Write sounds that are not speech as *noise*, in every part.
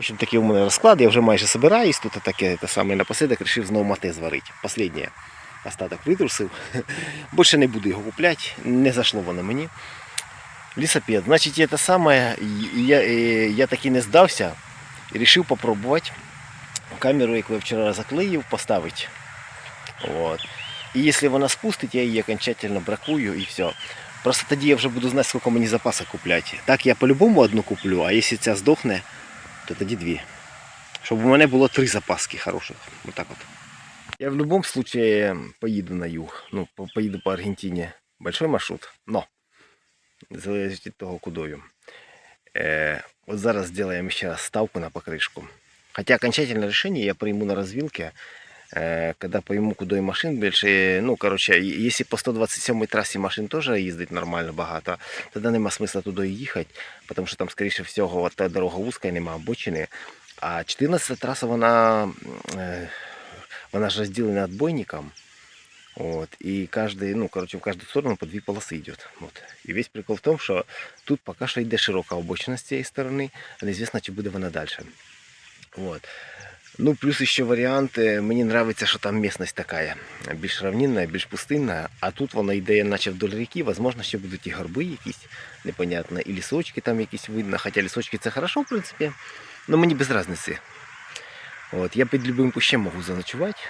В такий у мене розклад, я вже майже собираюсь, тут таке те саме напослідок вирішив знову мате зварити. Последнє. Остаток витрусив. *laughs* Більше не буду його купляти, не зашло воно мені. Лісопед. Значить, це саме, я, я таки не здався і вирішив попробувати камеру, яку я вчора заклеїв, поставити. От. І якщо вона спустить, я її окончательно бракую і все. Просто тоді я вже буду знати, скільки мені запасу купляти. Так я по-любому одну куплю, а якщо ця здохне, то тоді дві. Щоб у мене було три запаски хороших. Отак от. Я в будь-якому випадку поїду на юг. Ну, по- поїду по Аргентині. Большой маршрут. Но. Залежить від того, кудою. Е, от зараз зробимо ще раз ставку на покришку. Хотя окончательное решение я прийму на развилке, э, когда пойму, куда и машин більше. Ну, короче, і- если по 127 трасі машин теж їздить нормально багато, тоді нема смисла туди їхати, тому що там, скоріше всього, та дорога вузька нема обочини. А 14 траса, вона, е, вона ж розділена отбойником. Вот, и каждый, ну, короче, в каждую сторону по две полосы идет. Вот. И весь прикол в том, что тут пока що йде широка обочина з цієї сторони, а неізвісно, чи буде вона далі. Вот. Ну, плюс ще варіант, е, мені подобається, що там місцевість така, більш равнинна, більш пустинна, а тут вона йде наче вдоль ріки, можливо, ще будуть і горби якісь, непонятно, і лісочки там якісь видно, хоча лісочки це хорошо, в принципі, але мені без різниці. От, я під любим кущем можу заночувати.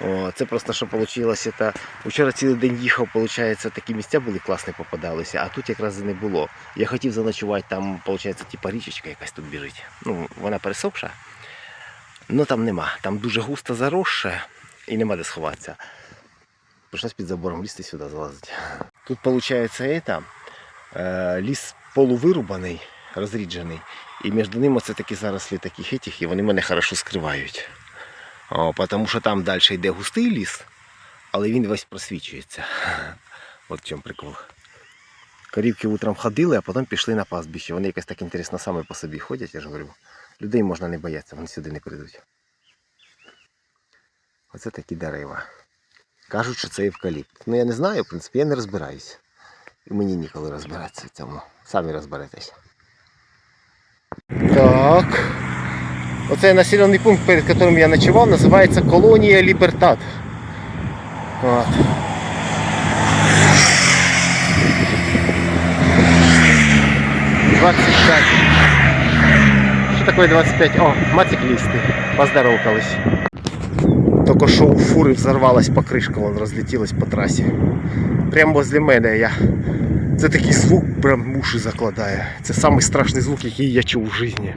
О, це просто що вийшло. Це... Вчора цілий день їхав, виходить, такі місця були класні попадалися, а тут якраз і не було. Я хотів заночувати, там, виходить, типа річечка якась тут біжить. Ну, вона пересохша. Ну там нема. Там дуже густо заросше і нема де сховатися. Прийшлось під забором лізти сюди залазити. Тут виходить це, е, ліс полувирубаний, розріджений. І між ними це такі зарослі таких етіх, і вони мене хорошо скривають. Тому що там далі йде густий ліс, але він весь просвічується. *laughs* От в чому прикол. Корівки утром ходили, а потім пішли на пастбище. Вони якось так інтересно саме по собі ходять, я ж говорю. Людей можна не боятися, вони сюди не прийдуть. Оце такі дерева. Кажуть, що це евкаліпт. Ну я не знаю, в принципі, я не розбираюсь. І мені ніколи розбиратися в цьому. Самі розберетесь. Так. Оцей населений пункт, перед яким я ночував, називається Колонія Лібертат. От. Двадцять таке 25? О, мотоциклісти. Поздоровкались. Тільки що у фури взорвалась покришка, вон розлетілась по трасі. Прямо возле мене я. Це такий звук, прям уші закладає. Це найстрашний страшний звук, який я чув у житті.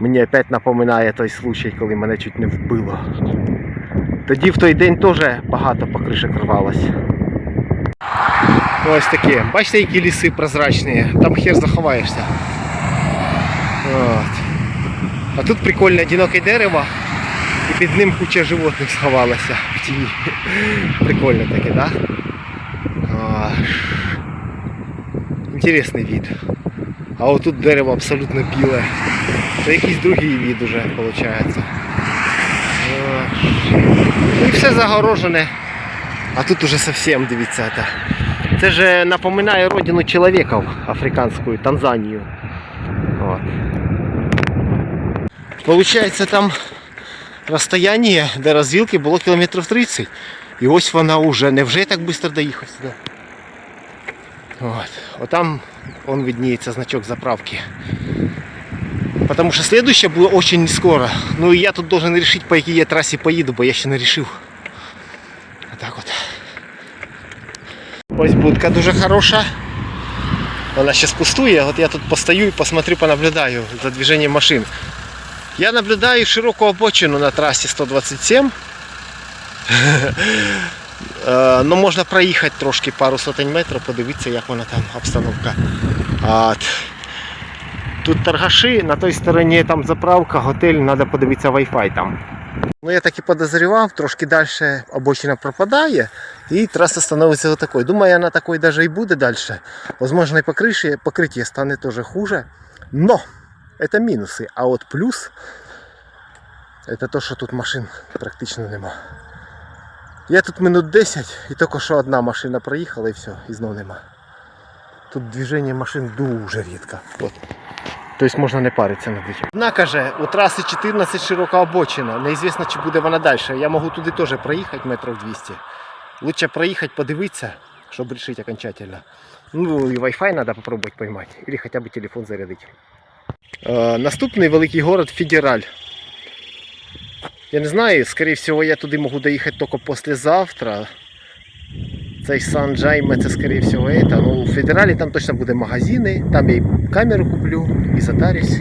Мені опять напоминає той случай, коли мене чуть не вбило. Тоді в той день теж багато покришок рвалось. Ось такі. Бачите, які ліси прозрачні, там хер заховаєшся. От. А тут прикольне одиноке дерево і під ним куча животних сховалася в тіні. Прикольно таке, да? Аж. Інтересний від. А отут дерево абсолютно біле. Це якийсь другий від уже виходить. Ну і все загорожене. А тут уже совсем дивіться. Це, ж напоминає родину чоловіків африканську, Танзанію. Получається там розстояння до розвілки було кілометрів 30. І ось вона вже. Невже я так швидко доїхав сюди? От. Отам он виднеется значок заправки. Потому что следующее было очень не скоро. Ну и я тут должен решить, по какой я трассе поеду, бо я ще не решил. Вот так вот. Ось будка дуже хороша. Вона сейчас пустує. Вот я тут постою и посмотрю, понаблюдаю за движением машин. Я наблюдаю широку обочину на трассе 127. Е, Ну, можна проїхати трошки пару сотень метрів, подивитися, як вона там обстановка. От. Тут торгаші, на той стороні там заправка, готель, треба подивитися Wi-Fi там. Ну, я так і подозрівав, трошки далі обочина пропадає і траса становиться отакою. Думаю, вона такою навіть і буде далі. Возможно, і покриття стане теж хуже. Но це мінуси. А от плюс це те, що тут машин практично нема. Я тут минут 10 і тільки що одна машина проїхала і все, і знов нема. Тут движення машин дуже рідко. От. Тобто можна не паритися над этим. Одна каже, у траси 14 широка обочина. Неізвісно, чи буде вона далі. Я можу туди теж проїхати метрів 200. Лучше проїхати, подивитися, щоб рішити окончательно. Ну і Wi-Fi треба попробувати поймати. Или хоча б телефон зарядити. Е, наступний великий город Федераль. Я не знаю, скорее всего, я туди можу доїхати тільки післязавтра. Цей Сан Джайме, це скорее всего это. Ну, у Федералі там точно буде магазини, там я і камеру куплю, і затарюсь.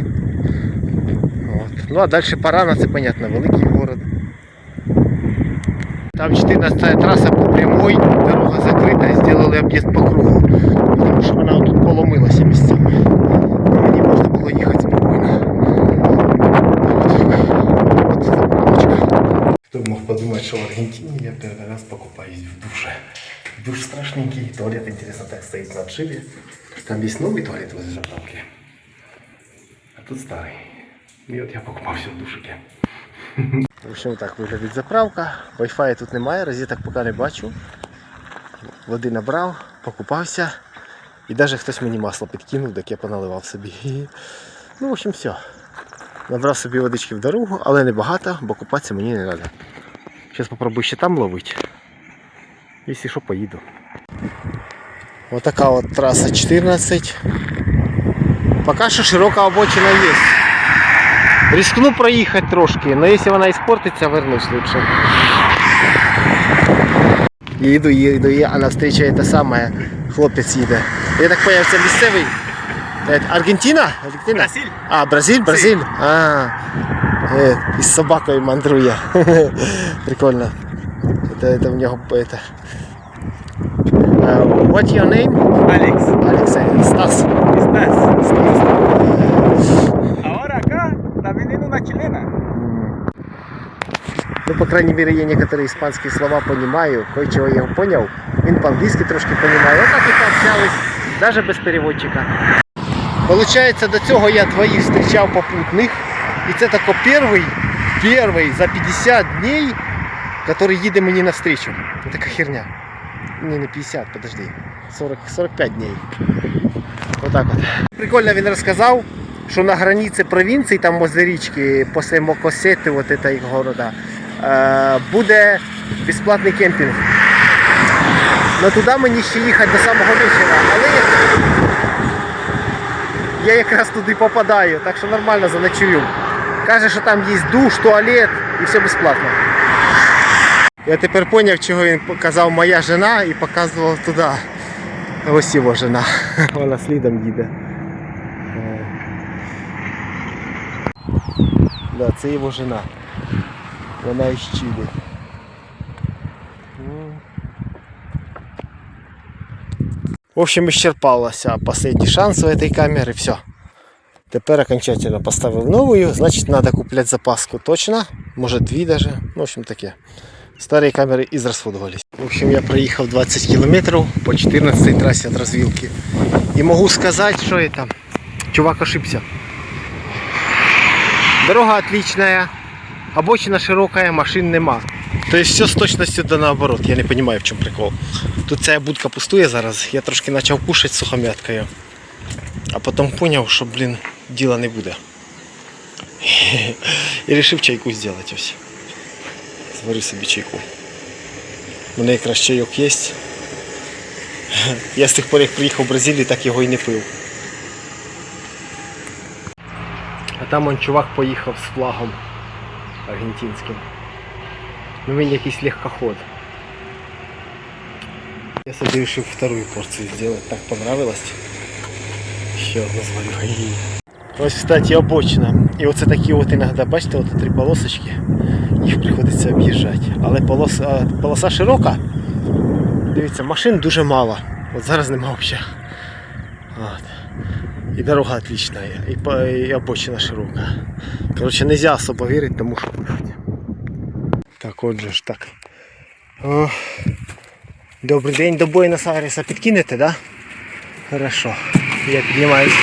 От. Ну а далі Парана, це понятно, великий город. Там 14 траса по прямой, дорога закрита, зробили об'їзд по кругу, тому що вона тут поломилася місцями. Мені можна було їхати спокійно. От, от заправочка. Хто б в Аргентині я перший раз покупаюсь в душе. Душ страшненький, туалет, интересно, так стоит на отшибе. Там есть новый туалет возле заправки, а тут старый. І от я покупався в душике. *laughs* В общем, так виглядить заправка. Wi-Fi тут немає, розеток поки не бачу. Води набрав, покупався. І навіть хтось мені масло підкинув, так я поналивав собі. Ну, в общем, все. Набрав собі водички в дорогу, але не багато, бо купатися мені не треба. Зараз спробую ще там ловити. Якщо що, поїду. Вот така от траса 14. Поки що широка обочина є. Рискну проїхати трошки, але якщо вона іспортиться, вернусь лучше. Їду, їду, їду, а навстрічу це саме хлопець їде. Я так поняв, це місцевий. Це Аргентина? Аргентина? Бразиль. А, Бразиль, Бразиль. А, е, із собакою мандрує. *laughs* Прикольно. Это, это в нього это. Uh, what your name? Alex, Алексей. Стас. estás. Стас. Ahora acá está viniendo una chilena. Ну, по крайней мере, я некоторые испанские слова понимаю. Кое-чего я его понял. Він по-английски трошки понимаю. Вот так и пообщались, даже без переводчика. Получается, до цього я двоих встречал попутных. І це тако перший, перший за 50 дней, который їде мені навстречу. Ну, така херня. Не, не 50, подожди. 40, 45 дней. Вот так вот. Прикольно він розказав, що на границі провінції, там возле річки, після Мокосети, вот этой города, е, буде безплатний кемпінг. Но туди мені ще їхати до самого вечора. Але я якраз туди попадаю, так що нормально заночую. Каже, що там є душ, туалет і все безплатно. Я тепер зрозумів, чого він казав моя жена і показував туди. Ось його жена. *laughs* Вона слідом їде. Е. Да, це його жена. Вона із Чилі. В общем, исчерпался последний шанс у этой камеры. Все. Теперь окончательно поставил новую. Значит, надо куплять запаску точно. Может, две даже. Ну, в общем, такие. Старые камеры израсходовались. В общем, я проехал 20 километров по 14 трассе от развилки. И могу сказать, что это. Чувак ошибся. Дорога отличная. Обочина широкая, машин нема. То есть все с точностью да наоборот. Я не понимаю, в чем прикол. Тут ця будка пустує зараз. Я трошки почав кушати сухомяткою. А потім зрозумів, що, блін, діла не буде. *laughs* І вирішив чайку зробити ось. Зварю собі чайку. У мене якраз чайок є. *laughs* Я з тих пор, як приїхав в Бразилію, так його і не пив. А там он чувак поїхав з флагом аргентинським. Ну він якийсь легкоход. Я себе решил вторую порцию сделать. Так понравилось. Ще одну зварю. Ось, кстати, обочина. І оце такі от іноді, бачите, от три полосочки. Їх приходиться об'їжджати. Але полоса, полоса широка. Дивіться, машин дуже мало. От зараз нема взагалі. От. І дорога отлична, і, і обочина широка. Коротше, нельзя особо вірити, тому що Так, отже ж так. О, добрий день, до Буенос-Айреса підкинете, да? Хорошо. Я піднімаюсь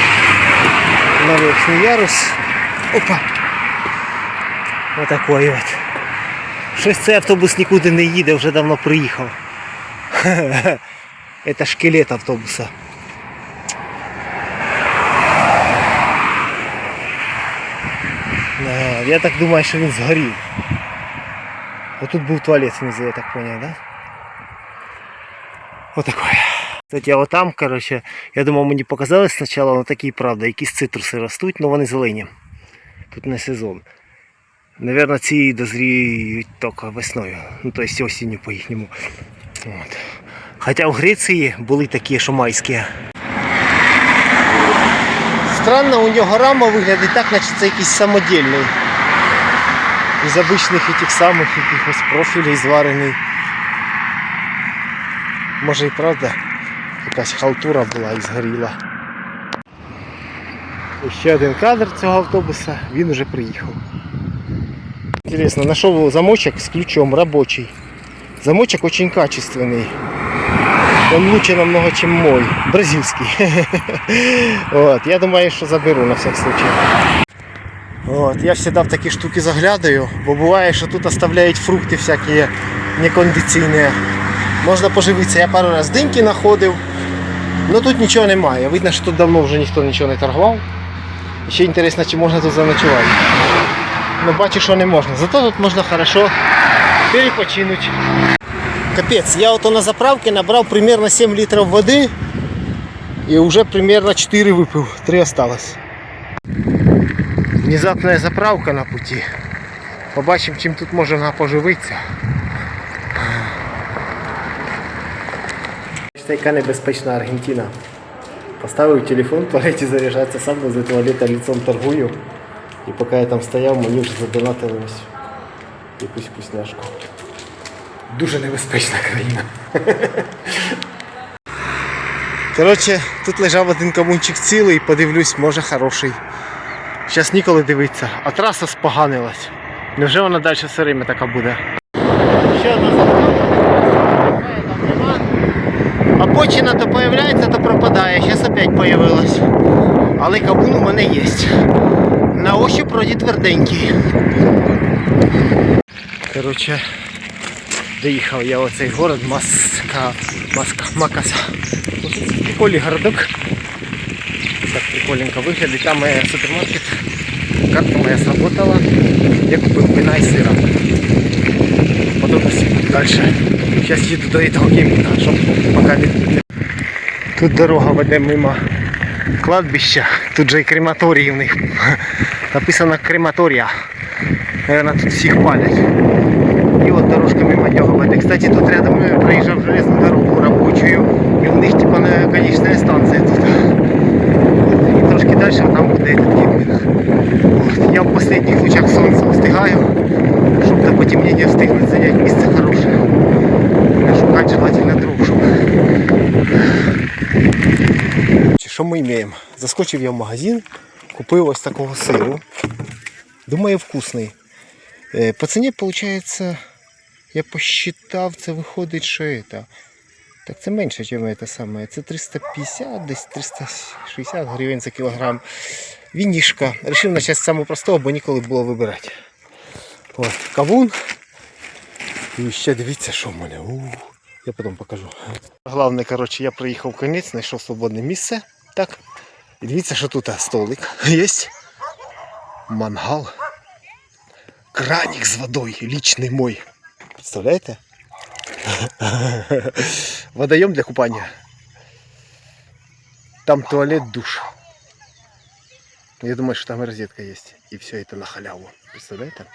на верхній ярус. Опа. Отакой от. Щось цей автобус нікуди не їде, вже давно приїхав. *laughs* Це шкелет автобуса. Я так думаю, що він згорів. Отут був туалет внизу, я так понял, да? Отакой. Кстати, а отам, короче, я думав, мені показалось спочатку, але такі правда, якісь цитруси ростуть, але вони зелені. Тут не сезон. Наверно, ці дозріють тільки весною. Ну, тобто осінню по їхньому. От. Хоча в Греції були такі, що майські. Странно, у нього рама виглядає так, наче це якийсь самодільний. Із обичних тих самих якихось профілей зварений. Може і правда якась халтура була і згоріла. І один кадр цього автобуса, він уже приїхав. Интересно, нашел замочек с ключом рабочий. Замочек очень качественный. Он лучше намного, чем мой. Бразильский. Вот. *laughs* Я думаю, що заберу на всяк случай. От, я всегда в такі штуки заглядаю, бо буває, що тут оставляють фрукти всякі некондиційні. Можна поживитися. Я пару раз диньки знаходив, але тут нічого немає. Видно, що тут давно вже ніхто нічого не торгував. Ще інтересно, чи можна тут заночувати. Ну бачу, що не можна. Зато тут можна хорошо перепочинути. Капець, я ото на заправці набрав примерно 7 літрів води і вже примерно 4 випив, 3 осталось. Внезапная заправка на пути. Побачимо, чим тут можна поживитися. Це яка небезпечна Аргентина. Поставив телефон *laughs* в туалеті заряджається сам возле туалета лицом торгую. І поки я там стояв, мені вже задонатили ось якусь вкусняшку. Дуже небезпечна країна. Коротше, тут лежав один камунчик цілий, подивлюсь, може хороший. Зараз ніколи дивитися, а траса споганилась. Невже вона далі время така буде? Ще одна заправка. Нема. Обочина то появляється, то пропадає. Зараз опять появилась. Але кабун у мене є. На ощупь вроді тверденький. Коротше, доїхав я в оцей город Маска. Маска. Макаса. Прикольний городок. Так прикольненько виглядить. Там е, супермаркет. Карта моя сработала. Я купив вина і сира. Подробності будуть далі. Зараз їду до того кемпінга, щоб поки не. Тут дорога веде мимо кладбища. Тут же і крематорій в них. *laughs* Написано крематорія. Наверно, тут всіх палять. І от дорожка мимо нього веде. Кстати, тут рядом я проїжджав железну дорогу робочую. І в них типа на конечная станція тут. І трошки там буде. От. Я в последніх лучах сонця встигаю, щоб до потемнення встигнути зайняти місце хороше. Шукати желательно друг, щоб. Що ми маємо? Заскочив я в магазин, купив ось такого сиру. Думаю, вкусний. Е, По ціні, виходить, я посчитав, це виходить, що це. Так це менше, ніж це саме. Це 350, десь 360 гривень за кілограм. Вінішка. Рішив почати з самого простого, бо ніколи було вибирати. От, кавун. І ще дивіться, що в мене. У, я потім покажу. Головне, коротше, я приїхав в конець, знайшов свободне місце. Так. І дивіться, що тут столик є. Мангал. Краник з водою, лічний мой. Представляєте? *laughs* Водоем для купания. Там туалет, душ. Я думаю, что там и розетка есть. И все это на халяву. Представляєте?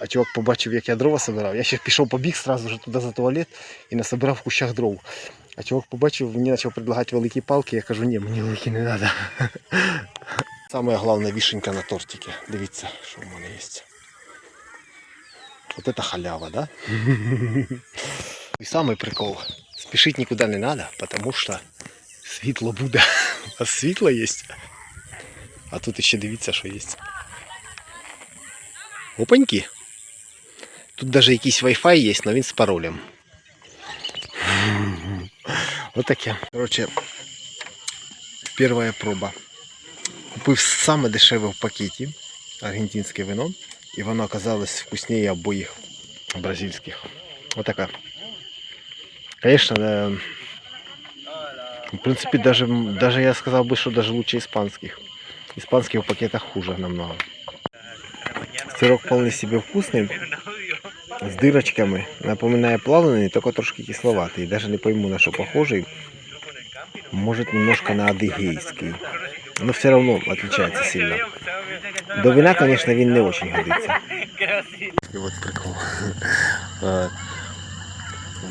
А чувак побачив, як я дрова собирав. Я ще пішов побіг сразу же туди за туалет і насобирав в кущах дров. А чувак побачив, мені почав предлагати великі палки, я кажу, ні, мені великі не треба. *laughs* Саме головне вишенька на тортике. Дивіться, що в мене є. Вот это халява, да? И самый прикол. Спешить никуда не надо, потому что світло буде. *laughs* А світло есть. А тут ще дивіться, що є. Опаньки. Тут даже якийсь Wi-Fi є, но він з паролем. *laughs* Вот таке. Короче, первая проба. Купив саме дешеве в пакеті аргентинське вино. І воно оказалось вкуснее обоих бразильских. Вот такая. Конечно, да, в принципе, даже, даже я сказал бы, что даже лучше испанских. Испанские в пакетах хуже намного. Сырок вполне себе вкусный, с дырочками. Напоминает плавленый, только трошки кисловатый. Даже не пойму на что похожий. Может немножко на адыгейский. Но все равно отличается сильно. До вина, конечно, він не *laughs* очень годится. І от прикол. Е, *laughs*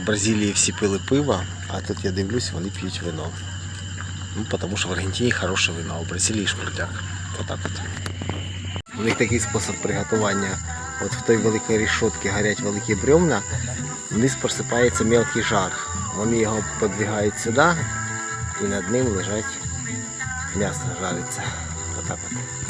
В Бразилії всі пили пиво, а тут я дивлюсь, вони п'ють вино. Ну, тому що в Аргентині хороше вино, а в Бразилії шпуртяк. Отак от. У них такий спосіб приготування. От в той великій рішотці горять великі бревна, вниз просипається мелкий жар. Вони його подвигають сюди і над ним лежать м'ясо жариться. Отак от.